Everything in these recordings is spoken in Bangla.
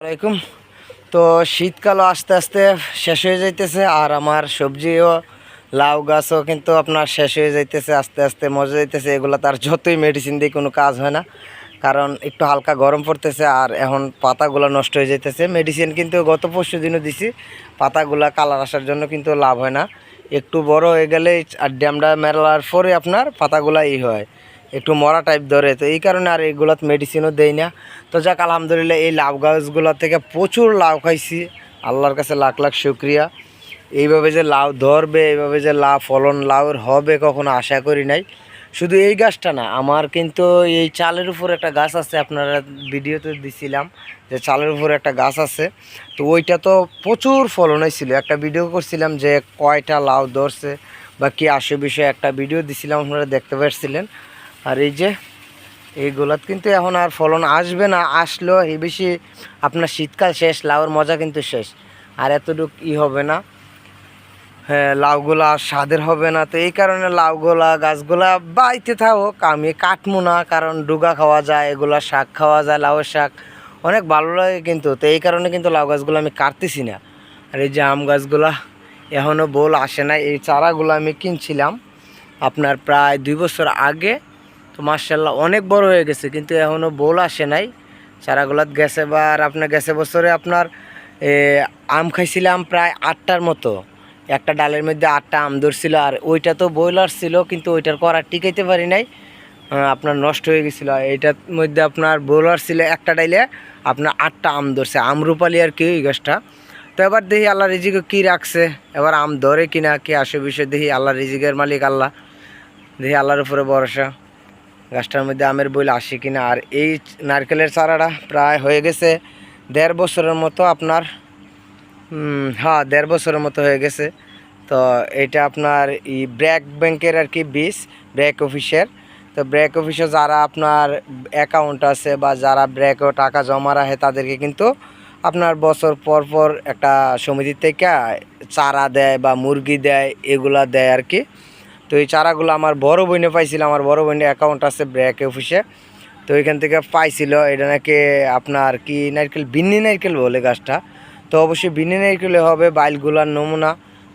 আলাইকুম। তো শীতকালও আস্তে আস্তে শেষ হয়ে যাইতেছে, আর আমার সবজিও, লাউ গাছও কিন্তু আপনার শেষ হয়ে যাইতেছে, আস্তে আস্তে মজা যাইতেছে। এগুলো তার যতই মেডিসিন দিয়ে কোনো কাজ হয় না, কারণ একটু হালকা গরম পড়তেছে আর এখন পাতাগুলো নষ্ট হয়ে যাইতেছে। মেডিসিন কিন্তু গত পরশু দিনও দিছি, পাতাগুলা কালার আসার জন্য কিন্তু লাভ হয় না। একটু বড় হয়ে গেলে আর ড্যামটা মেলার পরে আপনার পাতাগুলা ই হয়। একটু মরা টাইপ ধরে, তো এই কারণে আর এগুলোতে মেডিসিনও দেই না। তো যাক, আলহামদুলিল্লাহ, এই লাউ গাছগুলো থেকে প্রচুর লাউ খাইছি। আল্লাহর কাছে লাখ লাখ শুক্রিয়া। এইভাবে যে লাউ ধরবে, এইভাবে যে লাউ ফলন, লাউর হবে কখনো আশা করি নাই। শুধু এই গাছটা না, আমার কিন্তু এই চালের উপর একটা গাছ আছে, আপনারা ভিডিওতে দিছিলাম যে চালের উপর একটা গাছ আছে। তো ওইটা তো প্রচুর ফলন হয়েছিল একটা ভিডিও করছিলাম যে কয়টা লাউ ধরছে বা কী আসে বিষয়ে একটা ভিডিও দিছিলাম, আপনারা দেখতে পাচ্ছিলেন আর এই যে এইগুলাত কিন্তু এখন আর ফলন আসবে না আসলেও এই বেশি আপনার শীতকাল শেষ, লাউর মজা কিন্তু শেষ। আর এতটুক ই হবে না। হ্যাঁ লাউগুলা স্বাদের হবে না। তো এই কারণে লাউগুলা, গাছগুলা বাইতে থাকুক, আমি কাটবো না, কারণ ডুগা খাওয়া যায়, এগুলা শাক খাওয়া যায়, লাউয়ের শাক। অনেক ভালো লাগে কিন্তু, তো এই কারণে কিন্তু লাউ গাছগুলো আমি কাটতেছি না। আর এই যে আম গাছগুলা এখনও বোল আসে না এই চারাগুলো আমি কিনছিলাম আপনার প্রায় দুই বছর আগে। তো মার্শাল্লাহ অনেক বড় হয়ে গেছে, কিন্তু এখনও বোল আসে নাই। চারাগুলাত গেছে বা আর আপনার গেছে বছরে আপনার আম খাইছিলাম প্রায় আটটার মতো। একটা ডালের মধ্যে আটটা আম ধরছিল আর ওইটা তো বইলার ছিল কিন্তু ওইটার করার টিকাইতে পারি নাই। আপনার নষ্ট হয়ে গেছিল। এইটার মধ্যে আপনার বোলার ছিল একটা ডাইলে, আপনার আটটা আম ধরছে, আম আমরুপালি আর কি ওই গাছটা। তো এবার দেখি আল্লাহ রিজিকে কী রাখছে, এবার আম ধরে কিনা, কি আসে বিষয় দেখি আল্লাহ রিজিকের মালিক আল্লাহ। দেখি আল্লাহর উপরে ভরসা। গাছটার মধ্যে আমের বইল আসে কিনা? আর এই নারকেলের চারাটা প্রায় হয়ে গেছে দেড় বছরের মতো আপনার হ্যাঁ দেড় বছরের মতো হয়ে গেছে। তো এটা আপনার ই ব্র্যাক ব্যাংকের আর কি বীজ, ব্র্যাক অফিসের। তো ব্র্যাক অফিসে যারা আপনার অ্যাকাউন্ট আছে বা যারা ব্র্যাকও টাকা জমা রাখে তাদেরকে কিন্তু আপনার বছর পর পর একটা সমিতি থেকে চারা দেয় বা মুরগি দেয়, এগুলা দেয় আর কি। তো এই চারাগুলো আমার বড় বোনে পাইছিল, আমার বড় বোনের অ্যাকাউন্ট আছে ব্র্যাক অফিসে তো ওইখান থেকে পাইছিল, এটা নাকি আপনার কি নারকেল, বিন্নি নারকেল বলে গাছটা। তো অবশ্যই বিন্নি নারকেলে হবে, বাইলগুলার নমুনা।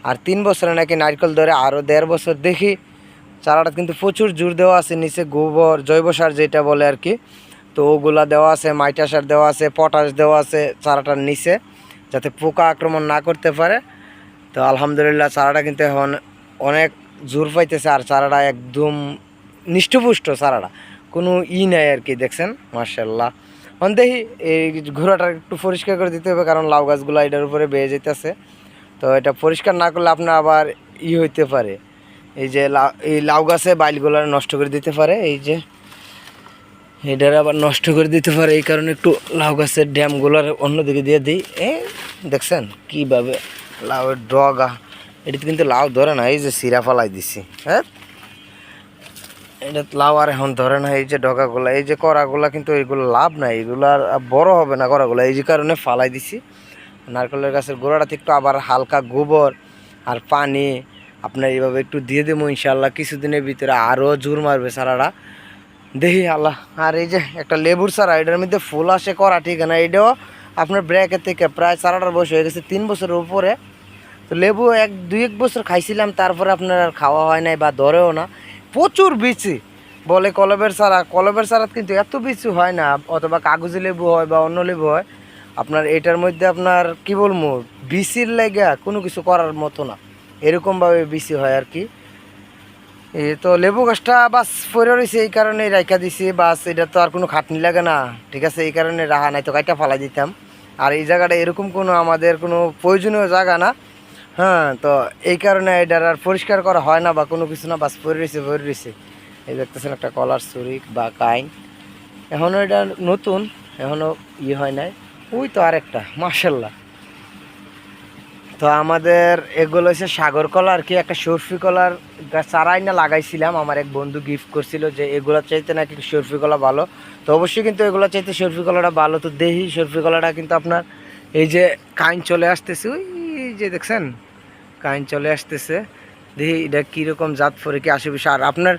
আর তিন বছরে নাকি নারকেল ধরে আরও দেড় বছর দেখি। চারাটা কিন্তু প্রচুর জোর দেওয়া আছে, নিচে গোবর, জৈব সার যেটা বলে আর কি। তো ওগুলা দেওয়া আছে, মাইটা সার দেওয়া আছে, পটাশ দেওয়া আছে চারাটার নিচে, যাতে পোকা আক্রমণ না করতে পারে। তো আলহামদুলিল্লাহ, চারাটা কিন্তু এখন অনেক জোর পাইতেছে আর চারাটা একদম নিষ্ঠপুষ্ট চারাটা। কোনো ই নাই আর কি, দেখছেন? মার্শাল্লাহ এখন দেখি, এই ঘোড়াটা একটু পরিষ্কার করে দিতে হবে, কারণ লাউ গাছগুলো এটার উপরে বেয়ে যেতেছে তো এটা পরিষ্কার না করলে আপনার আবার ই হইতে পারে। এই যে লাউ এই লাউ গাছে বাইলগুলো নষ্ট করে দিতে পারে, এই যে এটার আবার নষ্ট করে দিতে পারে, এই কারণে একটু লাউ গাছের ড্যামগুলোর অন্যদিকে দিয়ে দিই। এ দেখছেন, কীভাবে লাউয়ের ডগা এটাতে কিন্তু লাউ ধরে না, এই যে সিরা ফালাই দিছি হ্যাঁ? এটা লাউ আর এখন ধরে না, এই যে ডগাগুলো, এই যে করাগুলা কিন্তু এইগুলো লাভ নাই, এগুলো আর বড় হবে না করাগুলো এই যে কারণে ফালাই দিছি। নারকেলের গাছের গোড়াটাতে একটু আবার হালকা গোবর আর পানি, আপনার এইভাবে একটু দিয়ে দেবো ইনশাল্লাহ কিছুদিনের ভিতরে আরও জোর মারবে সারাটা। দেখি আল্লাহ, আর এই যে একটা লেবুর সারা এটার মধ্যে ফুল আসে করা ঠিক না এটাও আপনার ব্র্যাকের থেকে প্রায় চারাটার বয়স হয়ে গেছে তিন বছরের উপরে। তো লেবু এক, দুই এক বছর খাইছিলাম, তারপরে আপনার আর খাওয়া হয় নাই বা ধরেও না। প্রচুর বিচি, বলে কলবের চারা। কলবের চারা কিন্তু এত বিচি হয় না, অথবা কাগজি লেবু হয় বা অন্য লেবু হয়, আপনার এটার মধ্যে আপনার, কি বলব, বিচির লেগা কোনো কিছু করার মতো না। এরকমভাবে বিচি হয় আর কি। এই তো লেবু গাছটা বাস পরে রয়েছে, এই কারণে রাইখা দিছি, বাস এটা তো আর কোনো খাটনি লাগে না, ঠিক আছে, এই কারণে রাহা নাই তো কাইটা ফালাই দিতাম। আর এই জায়গাটা এরকম কোনো আমাদের কোনো প্রয়োজনীয় জায়গা না হ্যাঁ তো এই কারণে এটার আর পরিষ্কার করা হয় না বা কোনো কিছু না, বাস পরে রয়েছে পরে রয়েছে। এই দেখতেছেন একটা কলার সুরিক বা কাইন। এখনও এটা নতুন এখনও ইয়ে হয় নাই। ওই তো আরেকটা মার্শাল্লাহ তো আমাদের এগুলো হচ্ছে সাগর কলা আর কি, একটা সরফি কলার চারাই না লাগাইছিলাম। আমার এক বন্ধু গিফট করছিল যে এগুলো চাইতে নাকি সরফি কলা ভালো। তো অবশ্যই কিন্তু এগুলো চাইতে সরফি কলাটা ভালো। তো দেহি সরফি কলাটা কিন্তু আপনার এই যে কাইন চলে আসতেছে, ওই যে দেখছেন? কাইন চলে আসতেছে। দেখি এটা কীরকম জাত ফরে কি আশেপাশে। আর আপনার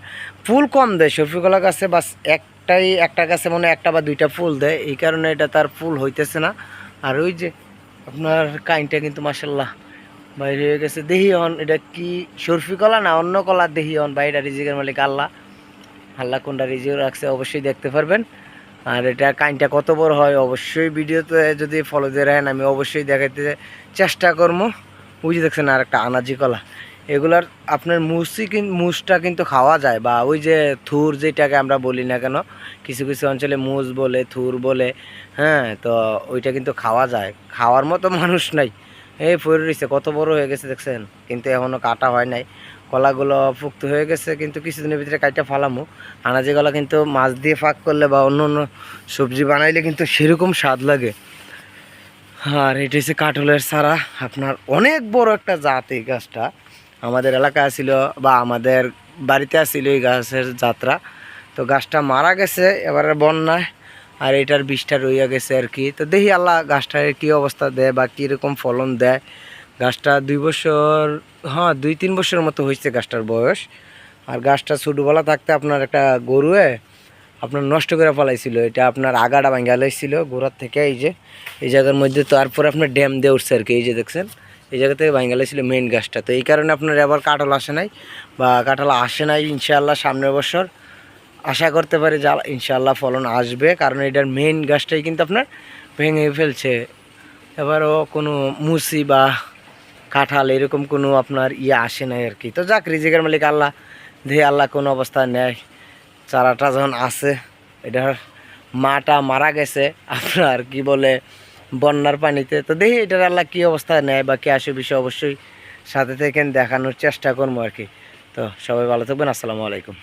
ফুল কম দেয় সরফি কলা গাছে, বাস একটাই, একটা গাছে মনে একটা বা দুইটা ফুল দেয়। এই কারণে এটা তার ফুল হইতেছে না। আর ওই যে আপনার কাইনটা কিন্তু মাসাল্লাহ বাইরে হয়ে গেছে। দেহি হন এটা কি সরফি কলা না অন্য কলা? দেহি হন বা এটা রিজিকের মালিক আল্লাহ। আল্লাহ কোনটা রিজিক রাখছে অবশ্যই দেখতে পারবেন। আর এটা কাইনটা কত বড় হয় অবশ্যই ভিডিওতে যদি ফলো দিয়ে রাখেন, আমি অবশ্যই দেখাতে চেষ্টা করব। ওই যে দেখছেন আর একটা আনাজি কলা। এগুলার আপনার মুসি মুসটা কিন্তু খাওয়া যায় বা ওই যে থুর যেটাকে আমরা বলি না কেন, কিছু কিছু অঞ্চলে মুস বলে, থুর বলে হ্যাঁ তো ওইটা কিন্তু খাওয়া যায়। খাওয়ার মতো মানুষ নাই। এই পড়ে রয়েছে কত বড় হয়ে গেছে দেখছেন? কিন্তু এখনও কাটা হয় নাই। কলাগুলো ফুক্ত হয়ে গেছে, কিন্তু কিছুদিনের ভিতরে কাইটা ফালামো। আনাজি কলা কিন্তু মাছ দিয়ে ফাঁক করলে বা অন্য অন্য সবজি বানাইলে কিন্তু সেরকম স্বাদ লাগে। আর এটা হচ্ছে কাঠলের সারা আপনার অনেক বড় একটা জাত এই গাছটা। আমাদের এলাকায় ছিল বা আমাদের বাড়িতে আসছিল এই গাছের যাত্রা। তো গাছটা মারা গেছে এবারে বন্যায়, আর এটার বিষটা রইয়া গেছে আর কি। তো দেখি আল্লাহ গাছটার কী অবস্থা দেয় বা কীরকম ফলন দেয়। গাছটা দুই বছর হ্যাঁ দুই তিন বছর মতো হয়েছে গাছটার বয়স। আর গাছটা ছোটোবেলা থাকতে আপনার একটা গরুয়ে আপনার নষ্ট করে ফেলাইছিল, এটা আপনার আগাটা ভাঙ্গা লাইছিল গোড়ার থেকে, এই যে, এই জায়গার মধ্যে তারপরে আপনার ড্যাম দিয়ে উঠছে আর কি, এই যে দেখছেন, এই জায়গা থেকে ভাঙ্গা লাইছিল মেইন গাছটা। তো এই কারণে আপনার এবার কাঁঠাল আসে নাই বা কাঁঠাল আসে নাই ইনশাআল্লাহ সামনের বছর। আশা করতে পারি যে ইনশাআল্লাহ ফলন আসবে, কারণ এটার মেইন গাছটাই কিন্তু আপনার ভেঙে ফেলছে। এবারও কোনো মুসি বা কাঁঠাল এরকম কোনো আপনার ইয়ে আসে নাই আর কি। তো যাক, রিজিকের মালিক আল্লাহ দিয়ে আল্লাহ কোন অবস্থা নেয়। চারাটা যখন আছে, এটার মাটা মারা গেছে, আপনার কি বলে, বন্যার পানিতে। তো দেখি এটার আল্লাহ কী অবস্থা নেয় বা কী আসে বিষয় অবশ্যই সাথে থেকে দেখানোর চেষ্টা করব আর কি। তো সবাই ভালো থাকবেন, আসসালামু আলাইকুম।